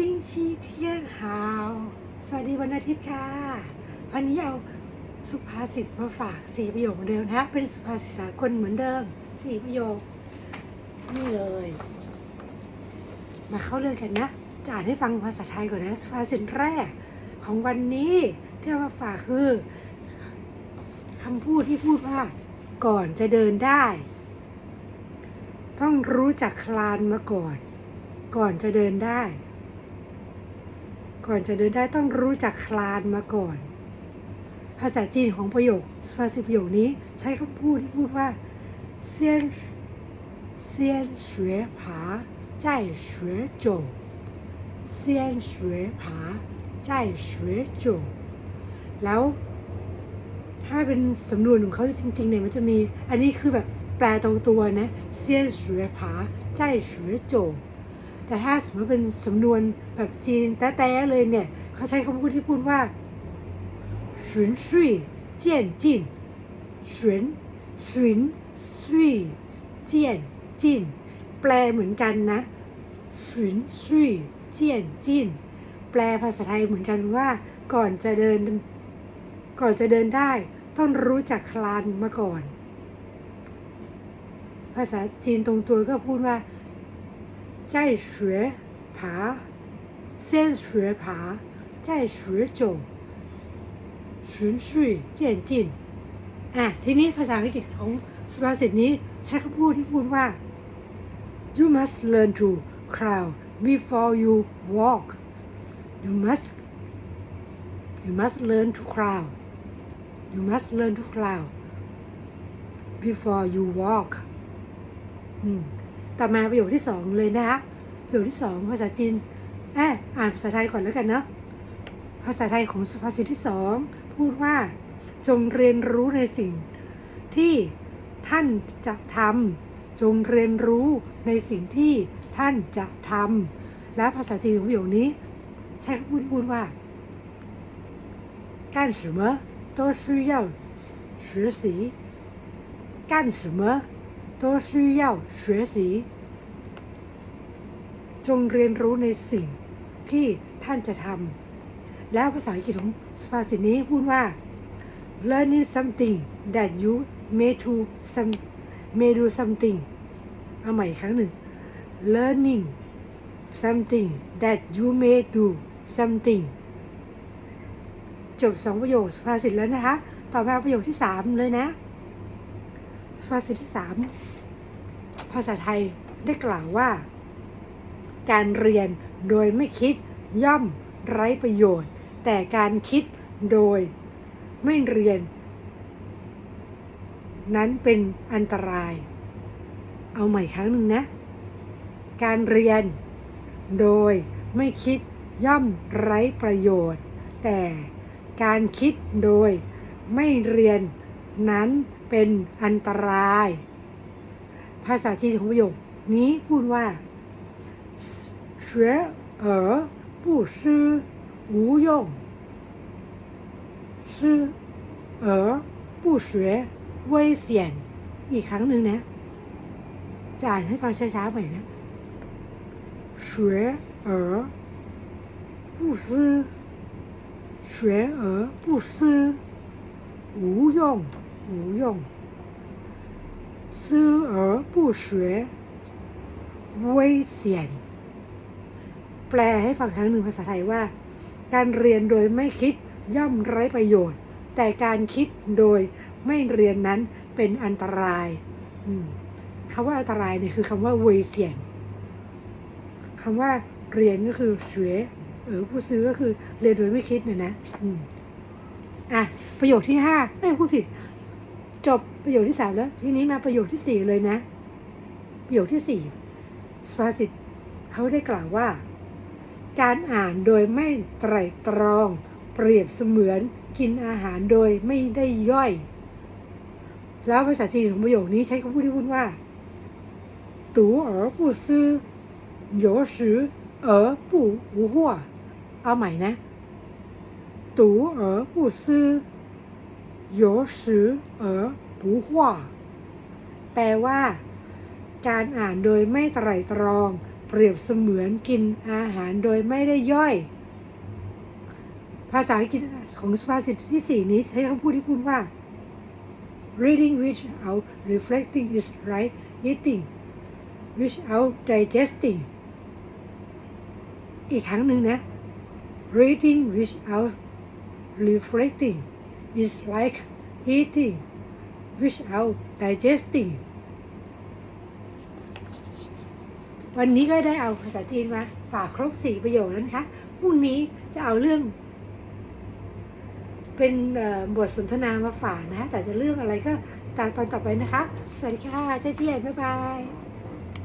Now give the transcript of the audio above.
ซิงชีเทียนฮาว สวัสดีวันอาทิตย์ค่ะ วันนี้เอาสุภาษิตมาฝากสี่ประโยคเหมือนเดิมนะ เป็นสุภาษิตสากลเหมือนเดิมสี่ประโยค นี่เลย มาเข้าเรื่องกันนะจะอ่านให้ฟังภาษาไทยก่อนนะ สุภาษิตแรกของวันนี้ที่เอามาฝากคือคำพูดที่พูดว่า ก่อนจะเดินได้ ต้องรู้จักคลานมาก่อน ก่อนจะเดินได้ ก่อนจะเดินได้ต้องรู้จักคลานมาก่อน ภาษาจีนของประโยคภาษาตประโยคนี้ใช้คำพูดที่พูดว่าเซียนเซียนเสวยผาใจเสวยจงเซียนเสวยผาใจเสวยจงแล้ว ถ้าเป็นสำนวนของเขาจริงๆเนี่ยมันจะมี อันนี้คือแบบแปลตรงตัวนะเซียนเสวยผาใจเสวยจง แต่ถ้าสมมติเป็นสำนวนแบบจีนแต้ๆเลยเนี่ย เขาใช้คำพูดที่พูดว่าฉุนซุยเจียนจินฉุนฉุนซุยเจียนจินแปลเหมือนกันนะฉุนซุยเจียนจินแปลภาษาไทยเหมือนกันว่า ก่อนจะเดิน ก่อนจะเดินได้ ต้องรู้จักคลานมาก่อน ภาษาจีนตรงตัวก็พูดว่า 在学爬先学爬再学走循序渐进อ่ะทีนี้ภาษาอังกฤษของสุภาษิตนี้ใช้คำพูดที่พูดว่า you must learn to crawl before you walk you must you must learn to crawl you must learn to crawl before you walk อืม ต่อมาประโยคที่สองเลยนะคะประโยคที่สองภาษาจีนแอบอ่านภาษาไทยก่อนแล้วกันเนาะภาษาไทยของสุภาษิตที่สองพูดว่า จงเรียนรู้ในสิ่ง ที่ท่านจะทำจงเรียนรู้ในสิ่งที่ท่านจะทำและภาษาจีนของประโยคนี้ ใช้คำพูดที่พูดว่า干什么都需要学习干什么 都需要学习จงเรียนรู้ในสิ่งที่ท่านจะทำแล้วภาษาอังกฤษของสุภาษิตนี้พูดว่า learning something that you may do some may do something เอาใหม่อีกครั้งหนึ่ง learning something that you may do something จบสองประโยคสุภาษิตแล้วนะคะ ต่อมาประโยคที่สามเลยนะ สุภาษิตที่สาม ภาษาไทยได้กล่าวว่า การเรียนโดยไม่คิดย่อมไร้ประโยชน์ แต่การคิดโดยไม่เรียน นั้นเป็นอันตราย เอาใหม่ครั้งหนึ่งนะ การเรียนโดยไม่คิดย่อมไร้ประโยชน์ แต่การคิดโดยไม่เรียนนั้นเป็นอันตราย ภาษาจีนของประโยคนี้พูดว่า学而不思无用思而不学危险อีกครั้งหนึ่งนะ จะอ่านให้ฟังช้าๆใหม่นะ学而不思学而不思无用无用 思而不学危险แปลให้ฟังครั้งหนึ่งภาษาไทยว่า การเรียนโดยไม่คิดย่อมไร้ประโยชน์ แต่การคิดโดยไม่เรียนนั้นเป็นอันตรายอืมคำว่าอันตรายเนี่ยคือคำว่าเวยเสียนคำว่าเรียนก็คือเฉวยเออผู้ซื้อก็คือเรียนโดยไม่คิดเนี่ยนะ อืมอ่ะประโยคที่ห้าไม่พูดผิด จบประโยคที่สามแล้ว ทีนี้มาประโยคที่สี่เลยนะ ประโยคที่สี่สุภาษิตเขาได้กล่าวว่า การอ่านโดยไม่ไตรตรอง เปรียบเสมือนกินอาหารโดยไม่ได้ย่อย แล้วภาษาจีนของประโยคนี้ใช้คำพูดที่พูดว่าตูเอ๋อปูซื่อโยสือเออปูหัวเอาใหม่นะตูเอ๋อปูซือ โยสือเอ๋อผูหัวแปลว่า การอ่านโดยไม่ไตร่ตรอง เปรียบเสมือนกินอาหารโดยไม่ได้ย่อย ภาษาอังกฤษของสุภาษิตที่สี่นี้ใช้คำพูดที่พูดว่า reading without reflecting is right eating without digesting อีกครั้งหนึ่งนะ reading without reflecting is like eating without digesting วันนี้ก็ได้เอาภาษาจีนมา ฝากครบสี่ประโยคแล้วนะคะพรุ่งนี้จะเอาเรื่อง เป็นบทสนทนามาฝากนะคะแต่จะเรื่องอะไรก็ตามตอนต่อไปนะคะ สวัสดีค่ะเจ๊เจียนบ๊ายบาย